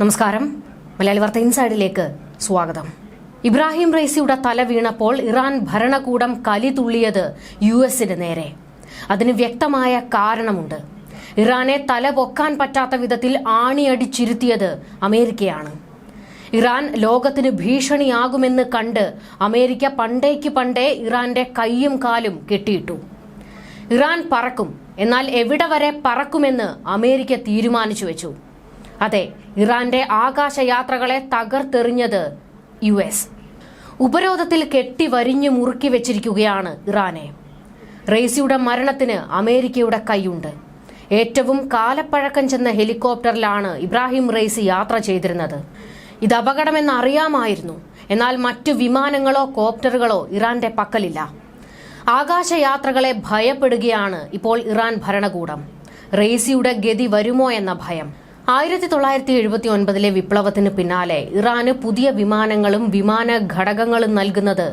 നമസ്കാരം. മലയാളി വാർത്ത ഇൻസൈഡിലേക്ക് സ്വാഗതം. ഇബ്രാഹിം റൈസിയുടെ തല വീണപ്പോൾ ഇറാൻ ഭരണകൂടം കലി തുള്ളിയത് യു എസിന് നേരെ. അതിന് വ്യക്തമായ കാരണമുണ്ട്. ഇറാനെ തല പൊക്കാൻ പറ്റാത്ത വിധത്തിൽ ആണിയടിച്ചിരുത്തിയത് അമേരിക്കയാണ്. ഇറാൻ ലോകത്തിന് ഭീഷണിയാകുമെന്ന് കണ്ട് അമേരിക്ക പണ്ടേക്ക് പണ്ടേ ഇറാന്റെ കൈയും കാലും കെട്ടിയിട്ടു. ഇറാൻ പറക്കും എന്നാൽ എവിടെ വരെ പറക്കുമെന്ന് അമേരിക്ക തീരുമാനിച്ചു വെച്ചു. അതെ ഇറാന്റെ ആകാശയാത്രകളെ തകർത്തെറിഞ്ഞത് യു എസ്. ഉപരോധത്തിൽ കെട്ടി വരിഞ്ഞു മുറുക്കി വെച്ചിരിക്കുകയാണ് ഇറാനെ. റേസിയുടെ മരണത്തിന് അമേരിക്കയുടെ കൈയുണ്ട്. ഏറ്റവും കാലപ്പഴക്കം ചെന്ന ഹെലികോപ്റ്ററിലാണ് ഇബ്രാഹിം റേസി യാത്ര ചെയ്തിരുന്നത്. ഇത് അപകടമെന്ന് അറിയാമായിരുന്നു. എന്നാൽ മറ്റു വിമാനങ്ങളോ കോപ്റ്ററുകളോ ഇറാന്റെ പക്കലില്ല. ആകാശയാത്രകളെ ഭയപ്പെടുകയാണ് ഇപ്പോൾ ഇറാൻ ഭരണകൂടം. റേസിയുടെ ഗതി വരുമോ എന്ന ഭയം. ആയിരത്തി തൊള്ളായിരത്തി എഴുപത്തി ഒൻപതിലെ വിപ്ലവത്തിന് പിന്നാലെ ഇറാന് പുതിയ വിമാനങ്ങളും വിമാന ഘടകങ്ങളും നൽകുന്നത്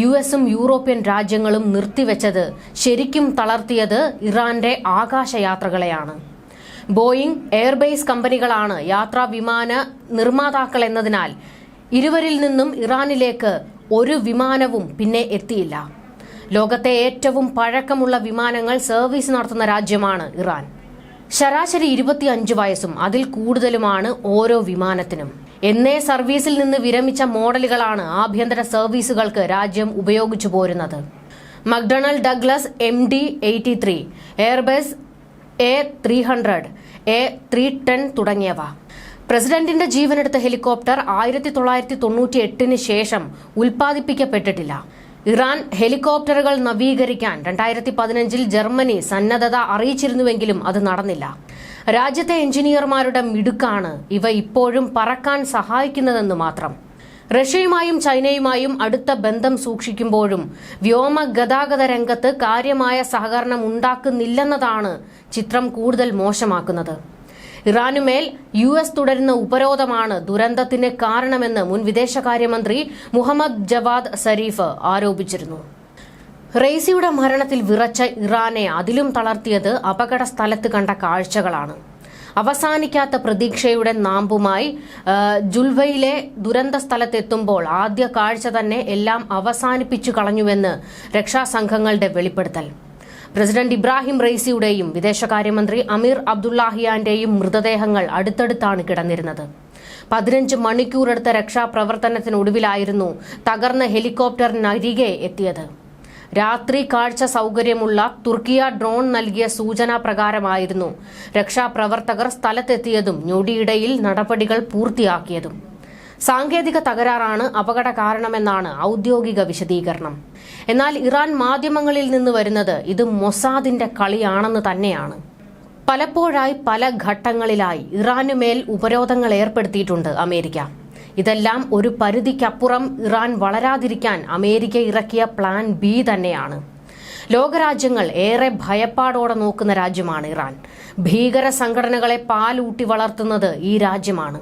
യു എസും യൂറോപ്യൻ രാജ്യങ്ങളും നിർത്തിവെച്ചത് ശരിക്കും തളർത്തിയത് ഇറാന്റെ ആകാശയാത്രകളെയാണ്. ബോയിംഗ് എയർബേസ് കമ്പനികളാണ് യാത്രാ വിമാന നിർമ്മാതാക്കൾ എന്നതിനാൽ ഇരുവരിൽ നിന്നും ഇറാനിലേക്ക് ഒരു വിമാനവും പിന്നെ എത്തിയില്ല. ലോകത്തെ ഏറ്റവും പഴക്കമുള്ള വിമാനങ്ങൾ സർവീസ് നടത്തുന്ന രാജ്യമാണ് ഇറാൻ. ശരാശരി ഇരുപത്തിയഞ്ച് വയസ്സും അതിൽ കൂടുതലുമാണ് ഓരോ വിമാനത്തിനും. എന്നേ സർവീസിൽ നിന്ന് വിരമിച്ച മോഡലുകളാണ് ആഭ്യന്തര സർവീസുകൾക്ക് രാജ്യം ഉപയോഗിച്ചു പോരുന്നത്. McDonnell Douglas M D eighty three Airbus A three hundred A three ten തുടങ്ങിയവ. പ്രസിഡന്റിന്റെ ജീവനെടുത്ത ഹെലികോപ്റ്റർ ആയിരത്തി തൊള്ളായിരത്തി തൊണ്ണൂറ്റി എട്ടിന് ശേഷം ഉൽപ്പാദിപ്പിക്കപ്പെട്ടിട്ടില്ല. ഇറാൻ ഹെലികോപ്റ്ററുകൾ നവീകരിക്കാൻ രണ്ടായിരത്തി പതിനഞ്ചിൽ ജർമ്മനി സന്നദ്ധത അറിയിച്ചിരുന്നുവെങ്കിലും അത് നടന്നില്ല. രാജ്യത്തെ എഞ്ചിനീയർമാരുടെ മിടുക്കാണ് ഇവ ഇപ്പോഴും പറക്കാൻ സഹായിക്കുന്നതെന്ന് മാത്രം. റഷ്യയുമായും ചൈനയുമായും അടുത്ത ബന്ധം സൂക്ഷിക്കുമ്പോഴും വ്യോമ ഗതാഗത രംഗത്ത് കാര്യമായ സഹകരണം ഉണ്ടാക്കുന്നില്ലെന്നതാണ് ചിത്രം കൂടുതൽ മോശമാക്കുന്നത്. ഇറാനുമേൽ യു എസ് തുടരുന്ന ഉപരോധമാണ് ദുരന്തത്തിന് കാരണമെന്ന് മുൻ വിദേശകാര്യമന്ത്രി മുഹമ്മദ് ജവാദ് സരീഫ് ആരോപിച്ചിരുന്നു. റെയ്സിയുടെ മരണത്തിൽ വിറച്ച ഇറാനെ അതിലും തളർത്തിയത് അപകട സ്ഥലത്ത് കണ്ട കാഴ്ചകളാണ്. അവസാനിക്കാത്ത പ്രതീക്ഷയുടെ നാമ്പുമായി ജുൽവയിലെ ദുരന്ത സ്ഥലത്തെത്തുമ്പോൾ ആദ്യ കാഴ്ച തന്നെ എല്ലാം അവസാനിപ്പിച്ചു കളഞ്ഞുവെന്ന് രക്ഷാസംഘങ്ങളുടെ വെളിപ്പെടുത്തൽ. പ്രസിഡന്റ് ഇബ്രാഹിം റെയ്സിയുടെയും വിദേശകാര്യമന്ത്രി അമീർ അബ്ദുല്ലാഹിയാന്റെയും മൃതദേഹങ്ങൾ അടുത്തടുത്താണ് കിടന്നിരുന്നത്. പതിനഞ്ച് മണിക്കൂറെടുത്ത രക്ഷാപ്രവർത്തനത്തിനൊടുവിലായിരുന്നു തകർന്ന ഹെലികോപ്റ്ററിനരികെ എത്തിയത്. രാത്രി കാഴ്ച സൗകര്യമുള്ള തുർക്കിയ ഡ്രോൺ നൽകിയ സൂചനാ പ്രകാരമായിരുന്നു രക്ഷാപ്രവർത്തകർ സ്ഥലത്തെത്തിയതും ഞൊടിയിടയിൽ നടപടികൾ പൂർത്തിയാക്കിയതും. സാങ്കേതിക തകരാറാണ് അപകട കാരണമെന്നാണ് ഔദ്യോഗിക വിശദീകരണം. എന്നാൽ ഇറാൻ മാധ്യമങ്ങളിൽ നിന്ന് വരുന്നത് ഇത് മൊസാദിന്റെ കളിയാണെന്ന് തന്നെയാണ്. പലപ്പോഴായി പല ഘട്ടങ്ങളിലായി ഇറാനുമേൽ ഉപരോധങ്ങൾ ഏർപ്പെടുത്തിയിട്ടുണ്ട് അമേരിക്ക. ഇതെല്ലാം ഒരു പരിധിക്കപ്പുറം ഇറാൻ വളരാതിരിക്കാൻ അമേരിക്ക ഇറക്കിയ പ്ലാൻ ബി തന്നെയാണ്. ലോകരാജ്യങ്ങൾ ഏറെ ഭയപ്പാടോടെ നോക്കുന്ന രാജ്യമാണ് ഇറാൻ. ഭീകര സംഘടനകളെ പാലൂട്ടി വളർത്തുന്നത് ഈ രാജ്യമാണ്.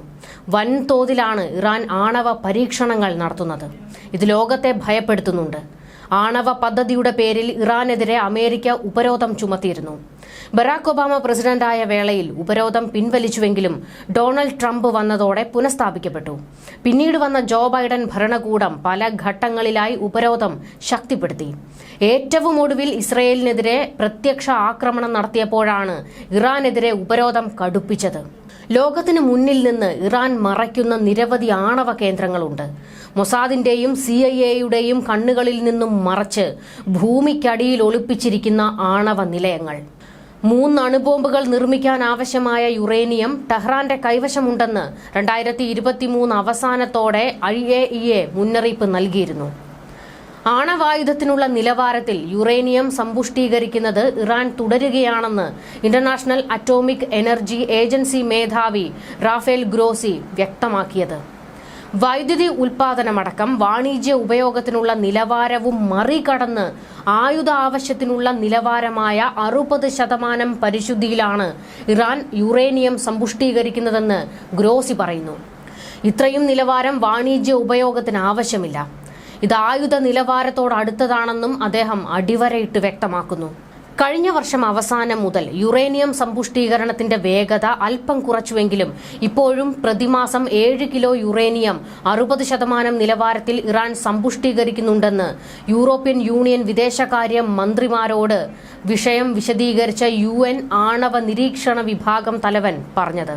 വൻതോതിലാണ് ഇറാൻ ആണവ പരീക്ഷണങ്ങൾ നടത്തുന്നത്. ഇത് ലോകത്തെ ഭയപ്പെടുത്തുന്നുണ്ട്. ആണവ പദ്ധതിയുടെ പേരിൽ ഇറാനെതിരെ അമേരിക്ക ഉപരോധം ചുമത്തിയിരുന്നു. ബറാക് ഒബാമ പ്രസിഡന്റായ വേളയിൽ ഉപരോധം പിൻവലിച്ചുവെങ്കിലും ഡൊണാൾഡ് ട്രംപ് വന്നതോടെ പുനഃസ്ഥാപിക്കപ്പെട്ടു. പിന്നീട് വന്ന ജോ ബൈഡൻ ഭരണകൂടം പല ഘട്ടങ്ങളിലായി ഉപരോധം ശക്തിപ്പെടുത്തി. ഏറ്റവും ഒടുവിൽ ഇസ്രയേലിനെതിരെ പ്രത്യക്ഷ ആക്രമണം നടത്തിയപ്പോഴാണ് ഇറാനെതിരെ ഉപരോധം കടുപ്പിച്ചത്. ലോകത്തിന് മുന്നിൽ നിന്ന് ഇറാൻ മറയ്ക്കുന്ന നിരവധി ആണവ കേന്ദ്രങ്ങളുണ്ട്. മൊസാദിന്റെയും സി ഐ എയുടെയും കണ്ണുകളിൽ നിന്നും മറച്ച് ഭൂമിക്കടിയിൽ ഒളിപ്പിച്ചിരിക്കുന്ന ആണവ നിലയങ്ങൾ. മൂന്ന് അണുബോംബുകൾ നിർമ്മിക്കാൻ ആവശ്യമായ യുറേനിയം ടെഹ്റാന്റെ കൈവശമുണ്ടെന്ന് രണ്ടായിരത്തി ഇരുപത്തിമൂന്ന് അവസാനത്തോടെ ഐ എ ഇ എ മുന്നറിയിപ്പ് നൽകിയിരുന്നു. ആണവായുധത്തിനുള്ള നിലവാരത്തിൽ യുറേനിയം സമ്പുഷ്ടീകരിക്കുന്നത് ഇറാൻ തുടരുകയാണെന്ന് ഇന്റർനാഷണൽ അറ്റോമിക് എനർജി ഏജൻസി മേധാവി റാഫേൽ ഗ്രോസി വ്യക്തമാക്കിയത്. വൈദ്യുതി ഉൽപാദനമടക്കം വാണിജ്യ ഉപയോഗത്തിനുള്ള നിലവാരവും മറികടന്ന് ആയുധ ആവശ്യത്തിനുള്ള നിലവാരമായ അറുപത് ശതമാനം പരിശുദ്ധിയിലാണ് ഇറാൻ യുറേനിയം സമ്പുഷ്ടീകരിക്കുന്നതെന്ന് ഗ്രോസി പറയുന്നു. ഇത്രയും നിലവാരം വാണിജ്യ ഉപയോഗത്തിന് ആവശ്യമില്ല. ഇത് ആയുധ നിലവാരത്തോടടുത്തതാണെന്നും അദ്ദേഹം അടിവരയിട്ട് വ്യക്തമാക്കുന്നു. കഴിഞ്ഞ വർഷം അവസാനം മുതൽ യുറേനിയം സമ്പുഷ്ടീകരണത്തിന്റെ വേഗത അല്പം കുറച്ചുവെങ്കിലും ഇപ്പോഴും പ്രതിമാസം ഏഴ് കിലോ യുറേനിയം അറുപത് ശതമാനം നിലവാരത്തിൽ ഇറാൻ സമ്പുഷ്ടീകരിക്കുന്നുണ്ടെന്ന് യൂറോപ്യൻ യൂണിയൻ വിദേശകാര്യ മന്ത്രിമാരോട് വിഷയം വിശദീകരിച്ച യു ആണവ നിരീക്ഷണ വിഭാഗം തലവൻ പറഞ്ഞത്.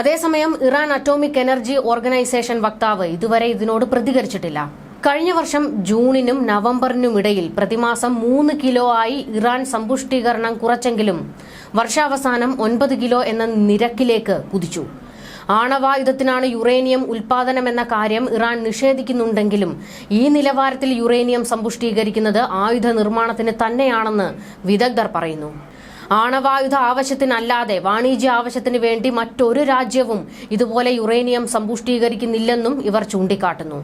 അതേസമയം ഇറാൻ അറ്റോമിക് എനർജി ഓർഗനൈസേഷൻ വക്താവ് ഇതുവരെ ഇതിനോട് പ്രതികരിച്ചിട്ടില്ല. കഴിഞ്ഞ വർഷം ജൂണിനും നവംബറിനുമിടയിൽ പ്രതിമാസം മൂന്ന് കിലോ ആയി ഇറാൻ സമ്പുഷ്ടീകരണം കുറച്ചെങ്കിലും വർഷാവസാനം ഒൻപത് കിലോ എന്ന നിരക്കിലേക്ക് കുതിച്ചു. ആണവായുധത്തിനാണ് യുറേനിയം ഉൽപാദനമെന്ന കാര്യം ഇറാൻ നിഷേധിക്കുന്നുണ്ടെങ്കിലും ഈ നിലവാരത്തിൽ യുറേനിയം സമ്പുഷ്ടീകരിക്കുന്നത് ആയുധ നിർമ്മാണത്തിന് തന്നെയാണെന്ന് വിദഗ്ധർ പറയുന്നു. ആണവായുധ ആവശ്യത്തിനല്ലാതെ വാണിജ്യ ആവശ്യത്തിന് വേണ്ടി മറ്റൊരു രാജ്യവും ഇതുപോലെ യുറേനിയം സമ്പുഷ്ടീകരിക്കുന്നില്ലെന്നും ഇവർ ചൂണ്ടിക്കാട്ടുന്നു.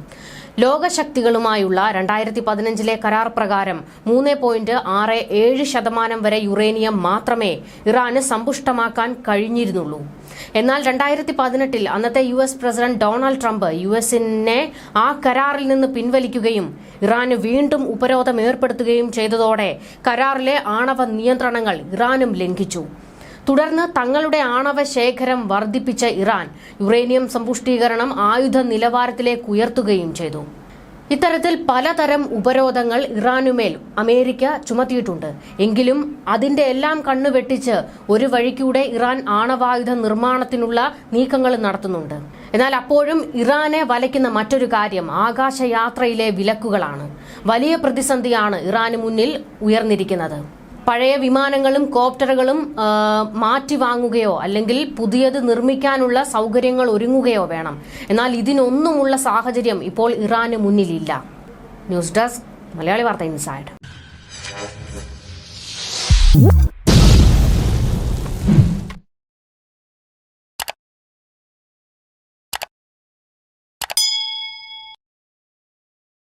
ലോകശക്തികളുമായുള്ള രണ്ടായിരത്തി പതിനഞ്ചിലെ കരാർ പ്രകാരം മൂന്ന് പോയിന്റ് ആറ് ഏഴ് ശതമാനം വരെ യുറേനിയം മാത്രമേ ഇറാന് സമ്പുഷ്ടമാക്കാൻ കഴിഞ്ഞിരുന്നുള്ളൂ. എന്നാൽ രണ്ടായിരത്തി പതിനെട്ടിൽ അന്നത്തെ U S president Donald Trump U എസിനെ ആ കരാറിൽ നിന്ന് പിൻവലിക്കുകയും ഇറാന് വീണ്ടും ഉപരോധം ഏർപ്പെടുത്തുകയും ചെയ്തതോടെ കരാറിലെ ആണവ നിയന്ത്രണങ്ങൾ ഇറാനും ലംഘിച്ചു. തുടർന്ന് തങ്ങളുടെ ആണവ ശേഖരം വർദ്ധിപ്പിച്ച ഇറാൻ യുറേനിയം സമ്പുഷ്ടീകരണം ആയുധ നിലവാരത്തിലേക്ക് ഉയർത്തുകയും ചെയ്തു. ഇത്തരത്തിൽ പലതരം ഉപരോധങ്ങൾ ഇറാനുമേൽ അമേരിക്ക ചുമത്തിയിട്ടുണ്ട്. എങ്കിലും അതിന്റെ എല്ലാം കണ്ണുവെട്ടിച്ച് ഒരു വഴിക്കൂടെ ഇറാൻ ആണവായുധ നിർമ്മാണത്തിനുള്ള നീക്കങ്ങൾ നടത്തുന്നുണ്ട്. എന്നാൽ അപ്പോഴും ഇറാനെ വലയ്ക്കുന്ന മറ്റൊരു കാര്യം ആകാശയാത്രയിലെ വിലക്കുകളാണ്. വലിയ പ്രതിസന്ധിയാണ് ഇറാന് മുന്നിൽ ഉയർന്നിരിക്കുന്നത്. പഴയ വിമാനങ്ങളും കോപ്റ്ററുകളും മാറ്റി വാങ്ങുകയോ അല്ലെങ്കിൽ പുതിയത് നിർമ്മിക്കാനുള്ള സൗകര്യങ്ങൾ ഒരുങ്ങുകയോ വേണം. എന്നാൽ ഇതിനൊന്നുമുള്ള സാഹചര്യം ഇപ്പോൾ ഇറാന് മുന്നിലില്ല. ന്യൂസ് ഡെസ്ക് മലയാളി വാർത്ത ഇൻസൈഡ്.